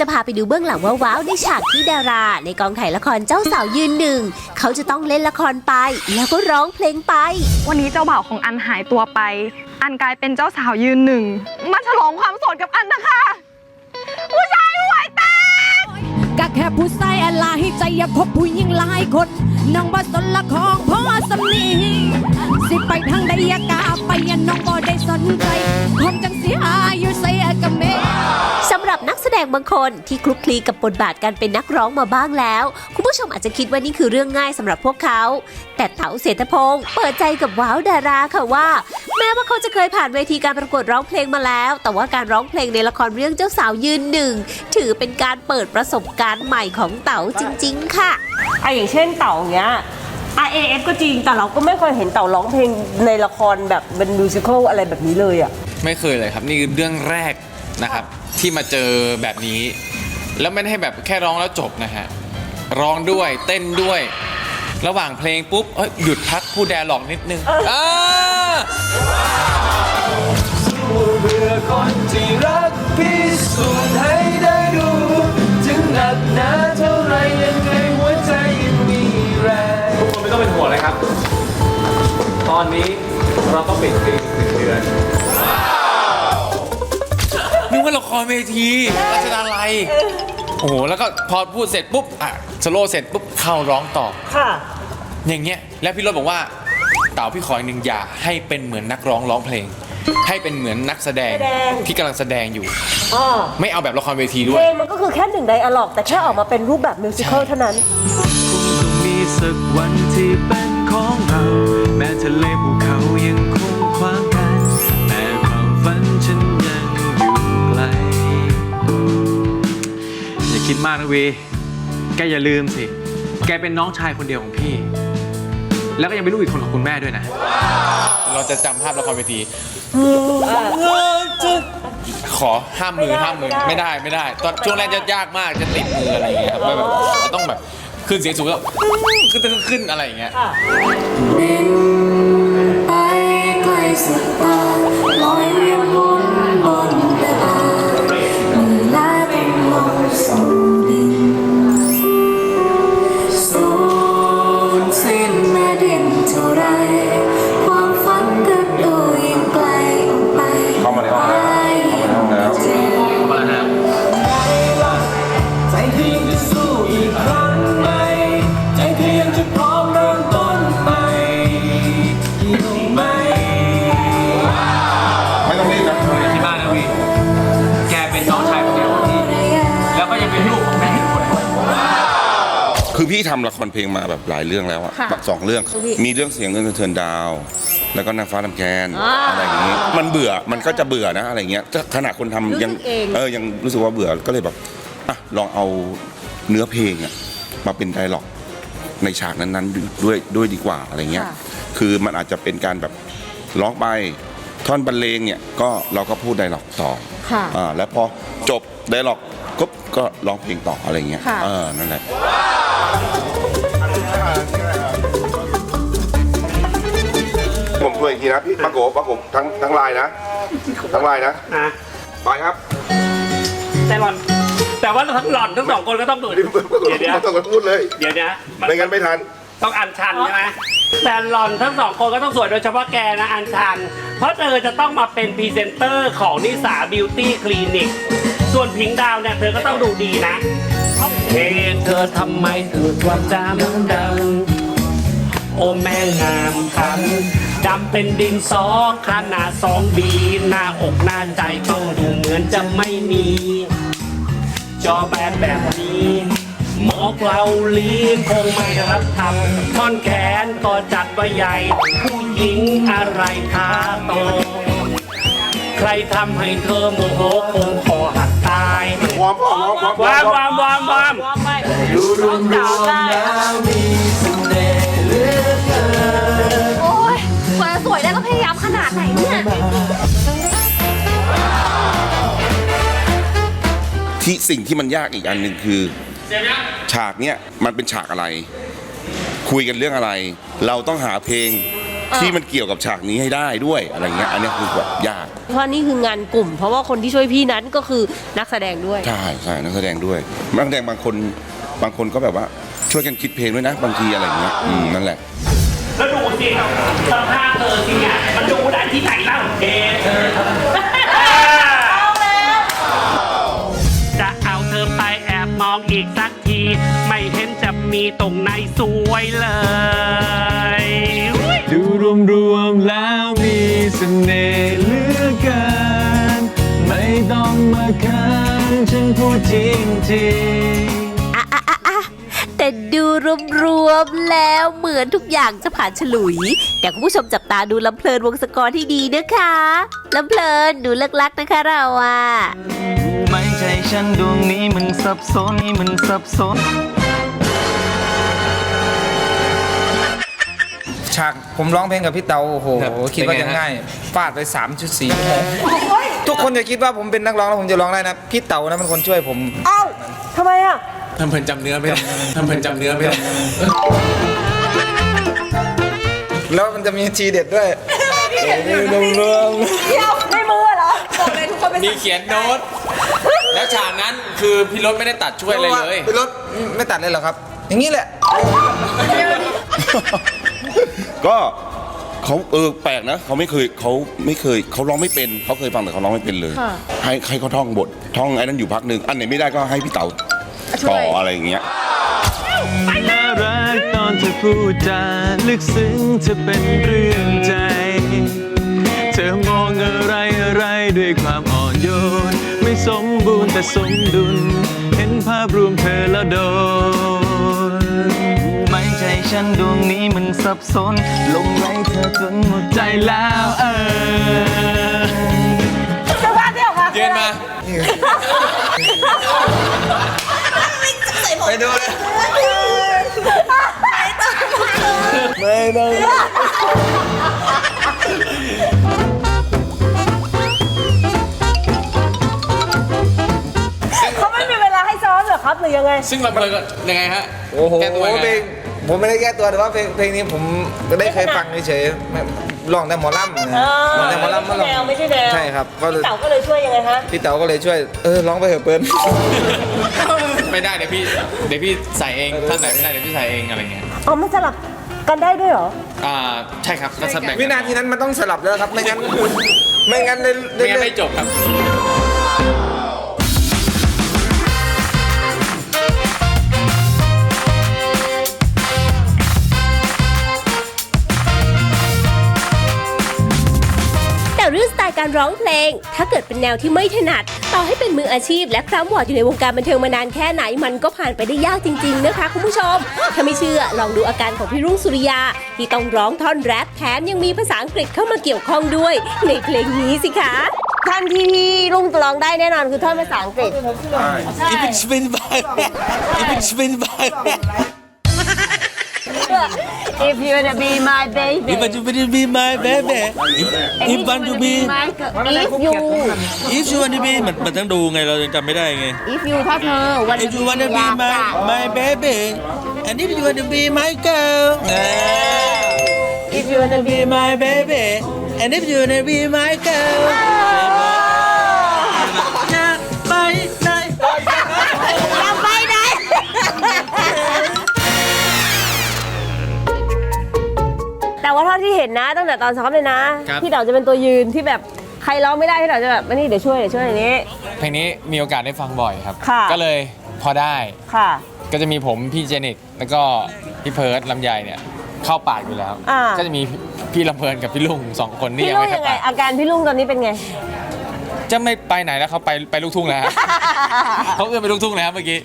จะพาไปดูเบื้องหลังว้าวๆในฉากที่ดารา ในกองถ่ายละครเจ้าสาวยืนหนึ่ง เขาจะต้องเล่นละครไป แล้วก็ร้องเพลงไป วันนี้เจ้าบ่าวของอันหายตัวไป อันกลายเป็นเจ้าสาวยืนหนึ่งมาฉลองความโสดกับอันนะคะผู้ชายหวยแตกก็แค่ผู้ชายอะไรใจอยากคบผู้หญิงหลายคนน้องบ่สนละของพ่อสำนีสิไปทางใดอยากาไปยันน้องบ่ได้สนใจคงจังเสียอยู่ใส่กับแม่ ดงบางคนที่คลุกคลีกับบทบาทการเป็นนักร้องมาบ้างแล้ว คุณผู้ชมอาจจะคิดว่านี่คือเรื่องง่ายสำหรับพวกเขา แต่เต๋าเศรษฐพงศ์เปิดใจกับว้าวดาราค่ะว่า แม้ว่าเขาจะเคยผ่านเวทีการประกวดร้องเพลงมาแล้ว แต่ว่าการร้องเพลงในละครเรื่องเจ้าสาวยืนหนึ่งถือเป็นการเปิดประสบการณ์ใหม่ของเต๋าจริง ๆ ค่ะอะอย่างเช่นเต่าเงี้ย RAF ก็จริงแต่เราก็ไม่เคยเห็นเต่าร้องเพลงในละครแบบเป็นมิวสิควลอะไรแบบนี้เลยอะ ไม่เคยเลยครับ นี่คือเรื่องแรก นะครับ ที่มาเจอแบบนี้ แล้วไม่ได้ให้แบบแค่ร้องแล้วจบนะฮะร้องด้วยเต้นด้วย ระหว่างเพลงปุ๊บเอ้ยหยุดพักพูดแดร์ล็อกนิดนึงอ่าเบื่อคนที่รักพิสูจน์ให้ได้ดูถึงหนักหนาเท่าไรยังไงหัวใจยังมีแรงทุกคนไม่ต้องเป็นห่วงเลยครับ ตอนนี้เราต้องปิดคลิปหนึ่งเดือนนึ กว่าละครเวทีราชดาลัยโอ้โหแล้วก็พอพูดเสร็จปุ๊บอะสโลว์เสร็จปุ๊บเข้าร้องต่อ ค่ะ อย่างเงี้ยแล้วพี่รถบอกว่าเต่าพี่ขออีกหนึ่งอย่าให้เป็นเหมือนนักร้องร้องเพลง ให้เป็นเหมือนนักแสดงแสดง ที่กำลังแสดงอยู่ อ๋อไม่เอาแบบละครเวทีด้เพวลยงมันก็คือแค่หนึ่งไดอะล็อก แต่แค่ออกมาเป็นรูปแบบมิวสิควลเท่านั้นต้องมีสักวันที่เป็นของเรา แม้ทะเลภูเขายังคงขวางกัน แต่ความฝันฉัน คิดมากนะเวี แกอย่าลืมสิ แกเป็นน้องชายคนเดียวของพี่ แล้วก็ยังเป็นลูกอีกคนของคุณแม่ด้วยนะ เราจะจำภาพละครเวทีขอห้ามมือห้ามมือไม่ได้ไม่ได้ ตอนช่วงแรกจะยากมากจะติดมืออะไรอย่างเงี้ยครับแบบจะต้องแบบขึ้นเสียงสูงแล้วขึ้นขึ้นขึ้นอะไรอย่างเงี้ยไปไกลสุดตาลอยเวียนวน แบบหลายเรื่องแล้วอะแบบสองเรื่องมีเรื่องเสียงเงินเทินดาว แล้วก็นางฟ้าลำแคนอะไรอย่างงี้ มันเบื่อมันก็จะเบื่อนะอะไรเงี้ยถ้าขนาดคนทำยังเออยังรู้สึกว่าเบื่อก็เลยแบบอะลองเอาเนื้อเพลงอะมาเป็นไดร็อกในฉากนั้นๆด้วยด้วยดีกว่าอะไรเงี้ยคือมันอาจจะเป็นการแบบร้องไปท่อนบรรเลงเนี่ยก็เราก็พูดไดร็อกต่อ ค่ะ อ่าแล้วพอจบไดร็อกก็ก็ร้องเพลงต่ออะไรเงี้ยค่ะ เออนั่นแหละ ผมช่วยอีกทีนะพี่ปะโกปะโกทั้งทั้งลายนะ ทั้งลายนะนะไปครับแต่หล่อน แต่ว่าหล่อนทั้งสองคนก็ต้องดูดเดี๋ยวเดี๋ยวไม่ต้องไปพูดเลยเดี๋ยวนะมันไม่งั้นไม่ทัน ต้องอันชันใช่ไหมแต่หล่อนทั้งสองคนก็ต้องสวยโดยเฉพาะแกนะอันชัน เพราะเธอจะต้องมาเป็นพรีเซนเตอร์ของนิสาบิวตี้คลินิก ส่วนพิงดาวเนี่ยเธอก็ต้องดูดีนะ เฮ้เธอทำไมเธอความดำดำโอ้แม่งามคันดำเป็นดินสอขนาดสองบีหน้าอกหน้าใจก็ดูเหมือนจะไม่มี จอแบนแบบนี้หมอเกลาลีคงไม่รับทำท่อนแขนก็จัดไว้ใหญ่ ผู้หญิงอะไรขาโต ใครทำให้เธอโมโหคงคอห กตายวอร์มวอร์มวอร์มวอวาร์มมวามวามวามดูรวมรวมแล้วมีเสน่ห์เหลือเกินโอ้ยกว่าจะสวยได้ก็พยายามขนาดไหนเนี่ยที่สิ่งที่มันยากอีกอันหนึ่งคือ ฉากเนี้ยมันเป็นฉากอะไร คุยกันเรื่องอะไร เราต้องหาเพลงที่มันเกี่ยวกับฉากนี้ให้ได้ด้วยอะไรเงี้ยอันเนี้ยคือแบบยาก เพราะนี่คืองานกลุ่ม เพราะว่าคนที่ช่วยพี่นั้นก็คือนักแสดงด้วย ใช่ใช่นักแสดงด้วยนักแสดงบางคนบางคนก็แบบว่าช่วยกันคิดเพลงด้วยนะ บางทีอะไรอย่างเงี้ยอืมนั่นแหละ แล้วดูสิสภาพเธอสิเนี่ยมันดูได้ที่ไหนเล่าเอ๊ะเธอจะเอาเธอไปแอบมองอีกสักที ไม่เห็นจะมีตรงไหนสวยเลยอุ๊ยดูรวมรวมๆแล้วมีเสน่ห์ ฉันพูดจริงจริงๆอะอะอะอะแต่ดูรวมๆแล้วเหมือนทุกอย่างจะผ่านฉลุย แต่คุณผู้ชมจับตาดูลำเพลินวงศกรที่ดีนะคะลำเพลินดูเลิกลักนะคะเราอะไม่ใช่ฉันดวงนี้มันสับสนนี่มันสับสนากผมร้องเพลงกับพี่เตาโอ้โหครับคิดว่าเป็นจะไงฮะ ง่ายฟาดไป3.4ชั่วโมงทุกคนจะคิดว่าผมเป็นนักร้องแล้วผมจะร้องได้นะพี่เตานะเป็นคนช่วยผม เอ้าทำไมอะ ทำเพลินจำเนื้อไม่ได้ทำเพลินจำเนื้อไม่ได้แล้วมันจะมีทีเด็ดด้วยรวมรวมไม่มือเหรอบอกเลยทุกคนเป็นมีเขียนโน้ต แล้วฉากนั้นคือพี่รถไม่ได้ตัดช่วยอะไรเลยพี่รถไม่ตัดเลยเหรอครับ อย่างนี้แหละ ก็เขาเออแปลกนะเขาไม่เคยเขาไม่เคยเขาร้องไม่เป็นเขาเคยฟังแต่เขาร้องไม่เป็นเลยให้ให้เขาท่องบทท่องไอ้นั้นอยู่พักหนึ่งอันไหนไม่ได้ก็ให้พี่เต๋าต่ออะไรอย่างเงี้ย น่ารักตอนเธอพูดจาลึกซึ้งเธอเป็นเรื่องใจ เธอมองอะไรอะไรด้วยความอ่อนโยน ไม่สมบูรณ์แต่สมดุล เห็นภาพรวมเธอแล้วโดนไม่ใช่ ฉันดวงนี้มันสับสนลงไหลเธอจนหมดใจแล้วเออเย็นมาไปดูเลยเขาไม่มีเวลาให้ซ้อมเหรอครับหรือยังไง ซึ่งลำเพลินก็ยังไงฮะ โอ้โหแก้ตัวยังเพไงลง ผมไม่ได้แก้ตัวแต่ว่าเพลงเพลงนี้ผมได้เคยฟังเฉยๆไม่ร้องแต่หมอลำนะอ่าร้องแต่หมอลำไม่ใช่แนวไม่ใช่แนว ใช่ครับก็เลยพี่เต๋าก็เลยช่วยยังไงฮะพี่เต๋าก็เลยช่วยเออร้องไปเถอะเปิ้ล ไม่ได้เดี๋ยวพี่เดี๋ยวพี่ใส่เองถ้าใส่ไม่ได้เดี๋ยวพี่ใส่เองอะไรเงี้ยอ๋อมันสลับกันได้ด้วยเหรอ อ่าใช่ครับก็แสดงวินาทีนั้นมันต้องสลับแล้วครับ ไม่งั้น ไม่งั้นได้ไม่งั้นได้ ไม่จบครับ การร้องเพลง ถ้าเกิดเป็นแนวที่ไม่ถนัด ต่อให้เป็นมืออาชีพ และคร่ำวอร์ดอยู่ในวงการบันเทิงมานานแค่ไหนมันก็ผ่านไปได้ยากจริง ๆ นะคะคุณผู้ชม ถ้าไม่เชื่อลองดูอาการของพี่รุ่งสุริยา ที่ต้องร้องท่อนแรปแถมยังมีภาษาอังกฤษเข้ามาเกี่ยวข้องด้วย ในเพลงนี้สิคะท่านที่พี่ลุงร้องได้แน่นอนคือท่อนภาษาอังกฤษ If it's been by If it's been by If you wanna be my baby If you wanna be my baby If If want to be my girl If you If you want to be มันมันต้องดูไงเรายังจำไม่ได้ไง If you ถ้าเธอ wanna If you wanna be my my baby and if you wanna be my girl If you wanna be be my baby and if you wanna be my girl แต่ว่าเท่าที่เห็นนะตั้งแต่ตอนซ้อมเลยนะพี่เต๋าจะเป็นตัวยืนที่แบบใครร้องไม่ได้พี่เต๋าจะแบบมานี่เดี๋ยวช่วยเดี๋ยวช่วยอย่างนี้ เพลงนี้มีโอกาสได้ฟังบ่อยครับ ค่ะ ก็เลยพอได้ค่ะ ก็จะมีผมพี่เจนิกแล้วก็พี่เพิร์ดลำไยเนี่ยเข้าปากอยู่แล้ว อ่า ก็จะมีพี่ลำเพลินกับพี่ลุงสองคนนี่พี่ยังลุงไม่ยัเข้างไงปากอาการพี่ลุงตอนนี้เป็นไง จะไม่ไปไหนแล้วเขาไปไปลูกทุ่งแล้วฮะ เขาเอื้อมไปลูกทุ่งแล้วครับเมื่อกี้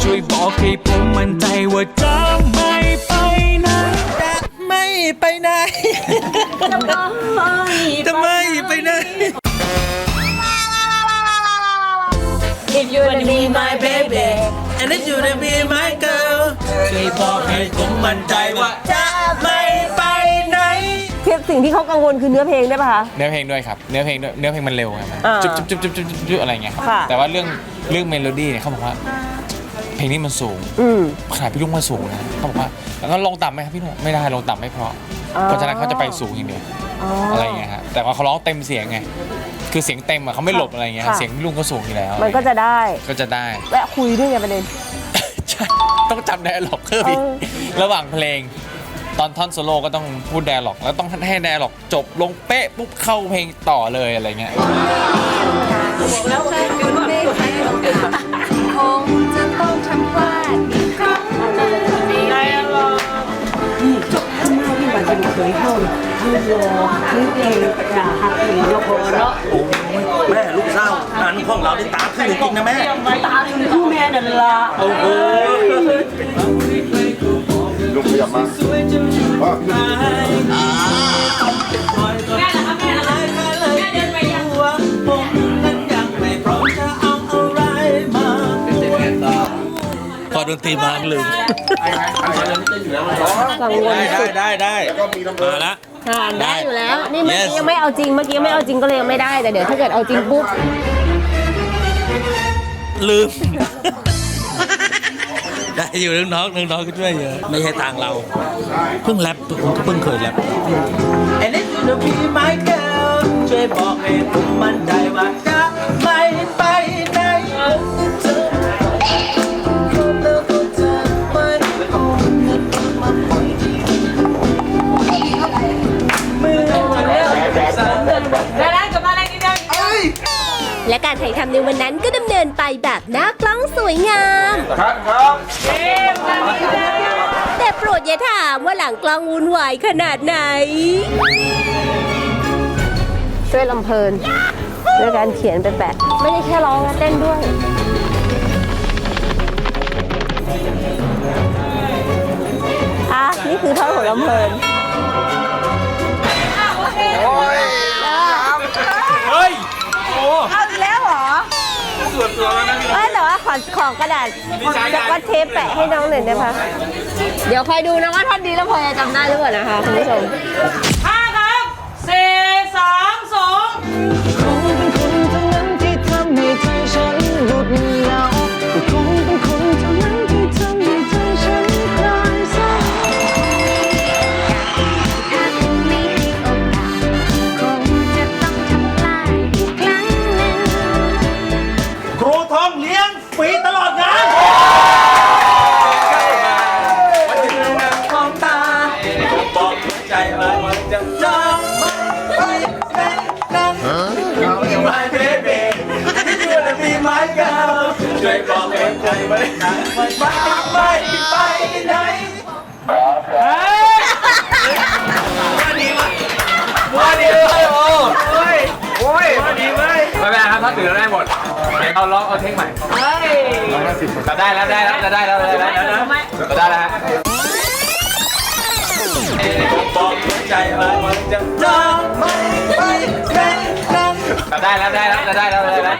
ช่วยบอกให้ผมมั่นใจว่าจะไม่ไปไหนไม่ไปไหนจะไม่ไปไหน If you wanna be my baby and if you wanna be my girl ช่วยบอกให้ผมมั่นใจว่าจะไม่ไปไหนเทียบสิ่งที่เขากังวลคือเนื้อเพลงได้ป่ะคะ เนื้อเพลงด้วยครับ เนื้อเพลงด้วยเนื้อเพลงมันเร็วครับอ่าจุ๊บจุ๊บจุ๊บจุ๊บจุ๊บจุ๊บอะไรเงี้ย ค่ะ แต่ว่าเรื่อง เรื่องเมโลดี้เนี่ยเขาบอกว่า เพลงนี้มันสูงอืม ขนาดพี่ลุงมาสูงนะเขาบอกว่าแล้วก็ลงต่ำไหมครับพี่ลุงไม่ได้ลงต่ำไม่เพราะเพราะฉะนั้นเขาจะไปสูงอย่างเดียวอะไรอย่างเงี้ยฮะแต่ว่าเขาร้องเต็มเสียงไงคือเสียงเต็มอะเขาไม่หลบอะไรอย่างเงี้ยค่ะ เสียงพี่ลุงก็สูงอยู่แล้วมันก็จะได้ ก็จะได้แวะคุยด้วยไงประเด็น ใช่ต้องจำไดอะล็อกเพิ่มอีกเออ ระหว่างเพลง ตอนท่อนโซโล่ก็ต้องพูดไดอะล็อก แล้วต้องให้ไดอะล็อกจบลงเป๊ะปุ๊บเข้าเพลงต่อเลยอะไรเงี้ยค แม่ลูกเศร้าอันของเราได้ตาขึ้นจริงๆนะแม่ ตาถึงคู่แม่นั่นละโอ้โหลุงขยับมาพอ ดนตรีมาลืมกังวลสุดได้ได้มาละค่ะได้อยู่แล้ว นี่เมื่อกี้ Yes ยังไม่เอาจริง เมื่อกี้ยังไม่เอาจริงก็เลยยังไม่ได้ แต่เดี๋ยวถ้าเกิดเอาจริงปุ๊บ ลืม ได้อยู่น้องๆน้องๆก็ช่วยเยอะไม่ใช่ทางเรา เพิ่งแรปผมก็เพิ่งเคยแรป And if you know be my girl ช่วยบอกให้ผมมั่นใจว่าจะ กสันนั้นและการถ่ายทำในวันนั้นก็ดำเนินไปแบบหน้ากล้องสวยงามแต่โปรดอย่าถามว่าหลังกล้องวุ่นวายขนาดไหน ช่วยลำเพลินด้วยการเขียนไปแปะ ไม่ได้แค่ร้องนะเต้นด้วย อะ นี่คือท่อนของลำเพลินเฮ้ย เอาอีกแล้วเหรอส่วนตัวแล้วนะเอ้ยแต่ว่าขอของกระดาษแล้วก็เทปแปะให้น้องหน่อยได้ปะเดี๋ยวคอยดูนะว่าท่อนนี้แล้วพอจะจำได้หรือเปล่านะคะคุณผู้ชม ได้แล้วได้แล้วได้แล้วได้แล้วได้แล้วเราได้แล้วฮะบอกหัวใจว่าจะจองไม่ไปเป็นนั่งเราได้แล้วได้แล้วได้แล้วได้แล้ว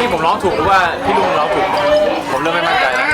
นี่ผมร้องถูกหรือว่าพี่ลุงร้องถูกผมเริ่มไม่มั่นใจแล้ว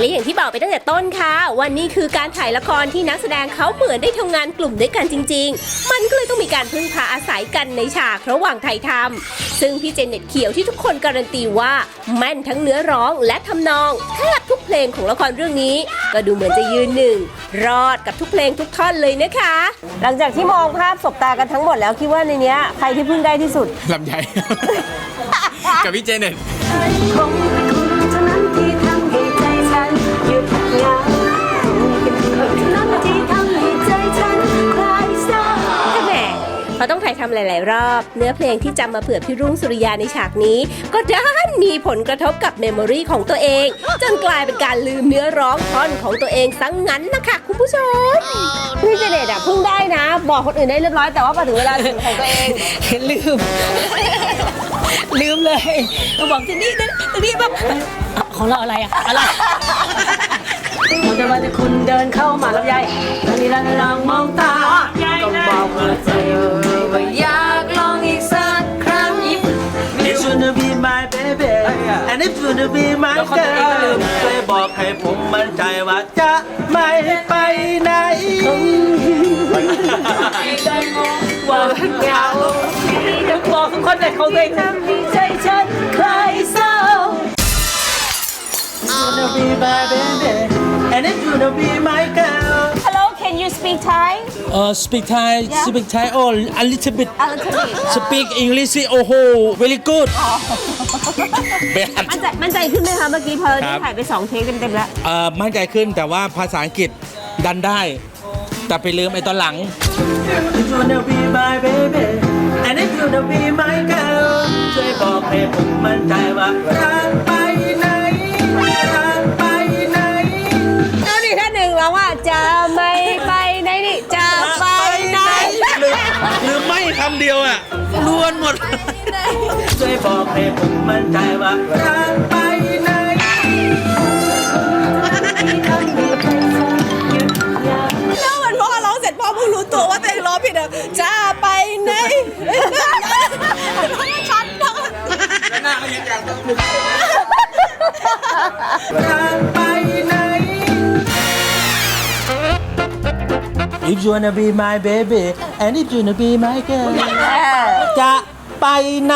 และอย่างที่บอกไปตั้งแต่ต้นค่ะ วันนี้คือการถ่ายละครที่นักแสดงเขาเหมือนได้ทำงานกลุ่มด้วยกันจริง ๆ มันก็เลยต้องมีการพึ่งพาอาศัยกันในฉากระหว่างถ่ายทำซึ่งพี่เจเน็ตเขียวที่ทุกคนการันตีว่าแม่นทั้งเนื้อร้องและทำนองแทบทุกเพลงของละครเรื่องนี้ ก็ดูเหมือนจะยืนหนึ่งรอดกับทุกเพลงทุกท่อนเลยนะคะ หลังจากที่มองภาพสบตากันทั้งหมดแล้วคิดว่าในเนี้ยใครที่พึ่งได้ที่สุดลำไยกับพี่เจเน็ต พอต้องถ่ายทำหลาย ๆ รอบ เนื้อเพลงที่จำมาเผื่อพี่รุ่งสุริยาในฉากนี้ ก็ด้านมีผลกระทบกับเมมโมรีของตัวเอง จนกลายเป็นการลืมเนื้อร้องท่อนของตัวเองซังงั้นนะคะคุณผู้ชมพี่เจเน็ตอะพึ่งได้นะ บอกคนอื่นได้เรียบร้อยแต่ว่าพอถึงเวลาถึงของตัวเองลืม ลืมเลยก็บอกที่นี่ที่นี่แบบของเราอะไรอะอะไรผมจะมาจะคุณเดินเข้ามากับยายตอนนี้เราลองมองตา wanna be my baby and if you wanna be my girl ช่วยบอกให้ผมมั่นใจว่าจะไม่ไปไหนว่าเหงาที่ต้องบอกเขาเองทำให้ใจฉันคลายเศร้า Gonna be my baby and it's gonna be my girl Hello can you speak Thai Uh, speak Thai, Yeah. speak Thai, oh, a little bit. a little bit Speak English, oh, very good. มั่นใจมั่นใจขึ้นไหมคะเมื่อกี้เพอครัได้บถ่ายไปสองเทคเต็มๆแล้ว เอ่อมั่นใจขึ้นแต่ว่าภาษาอังกฤษดันได้ แต่ไปลืมไอ้ตอนหลัง It's gonna be my baby and it's gonna be my girl ช่วยบอกให้ผมมั่นใจว่าทางไปไหนทางไปไหนเอาดิถ้าหนึ่งแล้วอะจะไม่ เดียวอะล้วนหมด ช่วยบอกให้ผมมั่นใจว่าทางไปไหนแล้วเหมือนพอร้องเสร็จพอเพิ่งรู้ตัวว่าตัวเองร้องผิดอะจะไปไหนชัดมากทางไป If you wanna be my baby and if you wanna be my girl จะไปไหน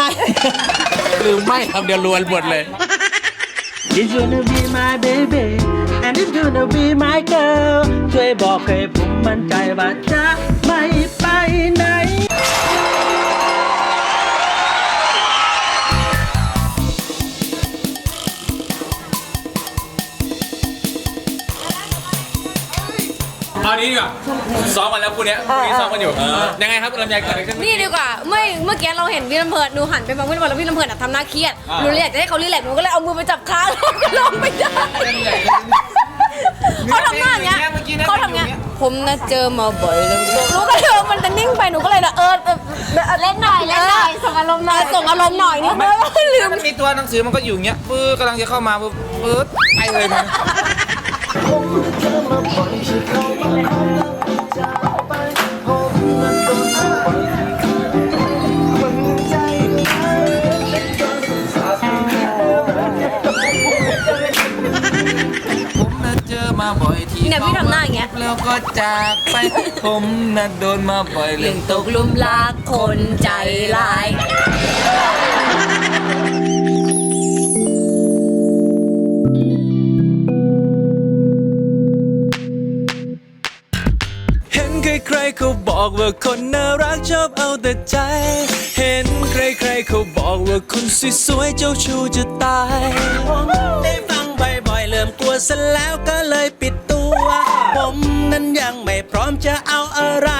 หรือไม่คำเดียวล้วนหมดเลย If you wanna be my baby and if you wanna be my girl ช่วยบอกให้ผมมั่นใจว่าจะไม่ไปไหน นี้ดีกว่าซ้อมกันแล้วคู่เนี้ยคู่นี้ซ้อมกันอยู่ยังไงครับลำไยเกิดอะไรขึ้นนี่ดีกว่าไม่เมื่อกี้เราเห็นพี่ลำเพลินหนูหันไปมองพี่ลำเพลินแล้วพี่ลำเพลินอะทำหน้าเครียดอ่าหนูเลยอยากจะให้เขารีแลกซ์หนูก็เลยเอามือไปจับขาแล้วก็ร้องไม่ได้เขาทำหน้าอย่างเงี้ยเขาทำเงี้ยผมน่ะเจอมาบ่อยเลยหนูก็เลยว่ามันจะนิ่งไปหนูก็เลยนะเออเออเออเล่นหน่อยเล่นหน่อยส่งอารมณ์หน่อยส่งอารมณ์หน่อยนี่เออลืมมันมีตัวหนังสือมันก็อยู่อย่างเงี้ยปื้อกำลังจะเข้ามาปื้อปื๊ดไปเลยนะ เนี่ยพี่ทำหน้าอย่างเงี้ย แล้วก็จากไป ผมน่ะโดนมาบ่อยเรื่องตกหลุมรักคนใจร้าย เห็นใครๆเขาบอกว่าคนน่ารักชอบเอาแต่ใจ เห็นใครๆเขาบอกว่าคนสวยๆเจ้าชู้จะตายผมได้ฟังบ่อยๆเริ่มกลัวซะแล้วก็เลยปิดตัวผม นั้นยังไม่พร้อมจะเอาอะไร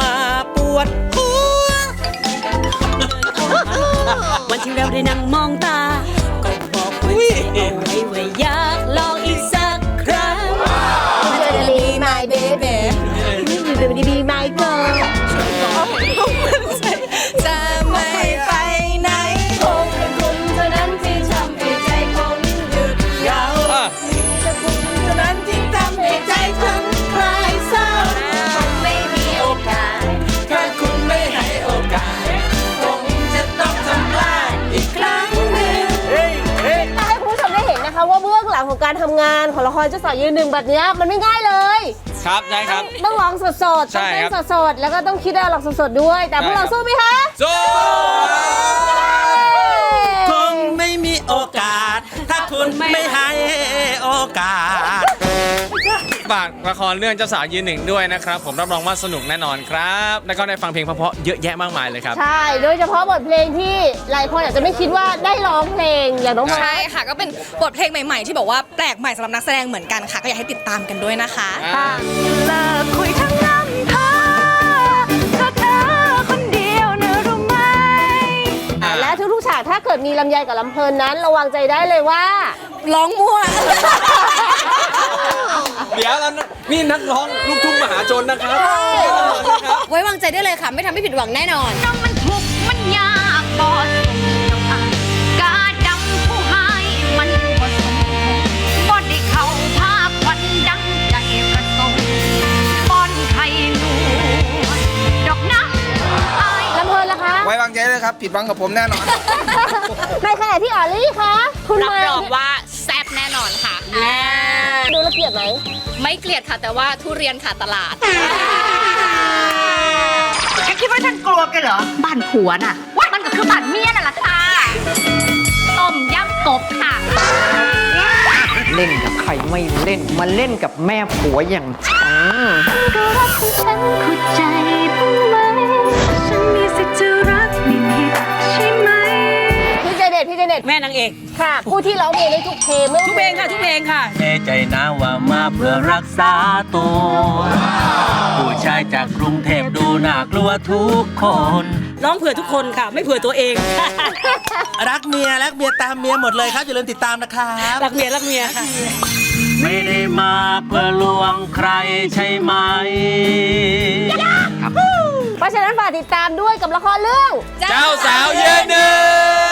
มาปวดหัว วันที่เราได้นั่งมองตา ก็บอกหัวใจเอาไว้ว่าอยากลองอีกสักครั้งจะมี my baby นี่คือ Baby Be My รเจ้าสาวยืนหนึ่งแบบเนี้ยมันไม่ง่ายเลย ครับใช่ครับ ต้องร้องสดๆ ใช่ต้องเต้นครับ สดๆ แล้วก็ต้องคิดอะไรหลอกสดๆ ด้วย แต่พวกเราใช่ครับสู้ไหมคะสู้คงไม่มีโอกาส ถ้าคุณไม่ให้โอกาส ฝากละครเรื่องเจ้าสาวยืนหนึ่งด้วยนะครับ ผมรับรองว่าสนุกแน่นอนครับ แล้วก็ได้ฟังเพลงเพราะๆเยอะแยะมากมายเลยครับ ใช่ โดยเฉพาะบทเพลงที่หลายคนอาจจะไม่คิดว่าได้ร้องเพลงอย่างน้องมาใช่ค่ะ ก็เป็นบทเพลงใหม่ ๆ ที่บอกว่าแปลกใหม่สำหรับนักแสดงเหมือนกันค่ะ ก็อยากให้ติดตามกันด้วยนะคะ เลิกคุยทั้งน้ำตาก็เธอคนเดียวเนอะรู้ไหมอ่าและทุกๆฉากถ้าเกิดมีลำไยกับลำเพลินนั้น ระวังใจได้เลยว่า ร้องมั่ว เดี๋ยวแล้วนะนี่นักร้องลูกทุ่งมหาชนนะครับ ไว้วางใจได้เลยค่ะ ไม่ทำให้ผิดหวังแน่นอน น้ำมันทุกข์มันยากบอดน้องอายกาดำผู้หายมันบ่สมบ่ได้เข้าภาควันดังใจประสงค์ป้อนไข่หนูดอกน้ำอาย ลำเพลินล่ะคะ ไว้วางใจเลยครับ ผิดหวังกับผมแน่นอน ในขณะที่ออลลี่คะ คุณรับมารองว่าแซ่บแน่นอนค่ะ ดูแลวเกลียดไหม ไม่เกลียดค่ะแต่ว่าทุเรียนขาดตลาด แกคิดว่าฉันกลัวแกเหรอ บ้านผัวน่ะมันก็คือบัตรเมียน่ะล่ะค่ะ ต้มยำกบค่ะ เล่นกับใครไม่เล่น มาเล่นกับแม่ผัวอย่างฉันฉันเข้าใจบ้างไห เน็ตพี่เจเน็ตแม่นางเอกค่ะ ผู้ที่ร้องเพลงได้ทุกเพลงไม่ทุกเพลงค่ะทุกเพลงค่ะ แน่ใจนะว่ามาเพื่อรักษาตัวผู้ชายจากกรุงเทพดูน่ากลัวทุกคน ร้องเผื่อทุกคนค่ะ ไม่เผื่อตัวเอง รักเมียรักเมียตามเมียหมดเลยครับอย่าลืมติดตามนะครับรักเมียรักเมียค่ะไม่ได้มาเพื่อลวงใครใช่ไหม เพราะฉะนั้นฝากติดตามด้วยกับละครเรื่อง เจ้าสาวยืนหนึ่งดู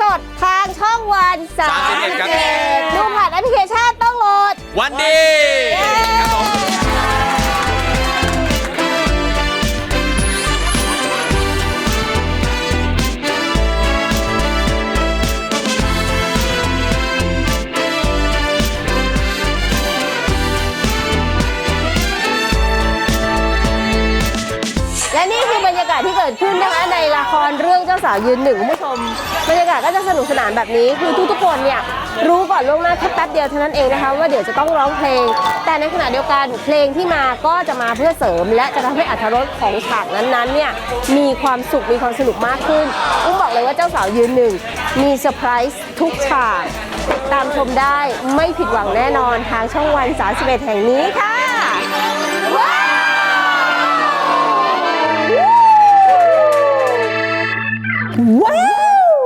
สดทางช่องวันสาม31ครับ ดูผ่านแอปพลิเคชันต้องโหลด วันดีครับผม จ้าสาวยืนหนึ่งคุณผู้ชมบรรยากาศก็จะสนุกสนานแบบนี้ คือทุกๆคนเนี่ยรู้ก่อนล่วงหน้าแค่แป๊บเดียวเท่านั้นเองนะคะว่าเดี๋ยวจะต้องร้องเพลง แต่ในขณะเดียวกันเพลงที่มาก็จะมาเพื่อเสริม และจะทำให้อรรถรสของฉากนั้นๆเนี่ยมีความสุขมีความสนุกมากขึ้นอุ้มบอกเลยว่าเจ้าสาวยืนหนึ่งมีเซอร์ไพรส์ทุกฉากตามชมได้ไม่ผิดหวังแน่นอนทางช่องวัน31แห่งนี้ค่ะ ว้าว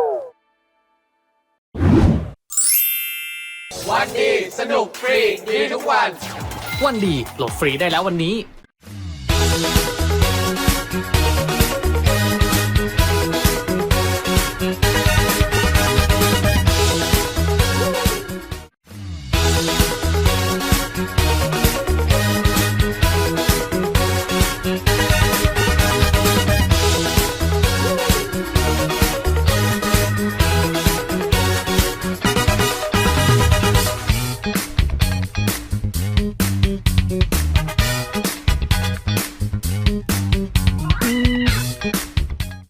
วันดีสนุกฟรีดีทุกวัน วันดีโหลดฟรีได้แล้ววันนี้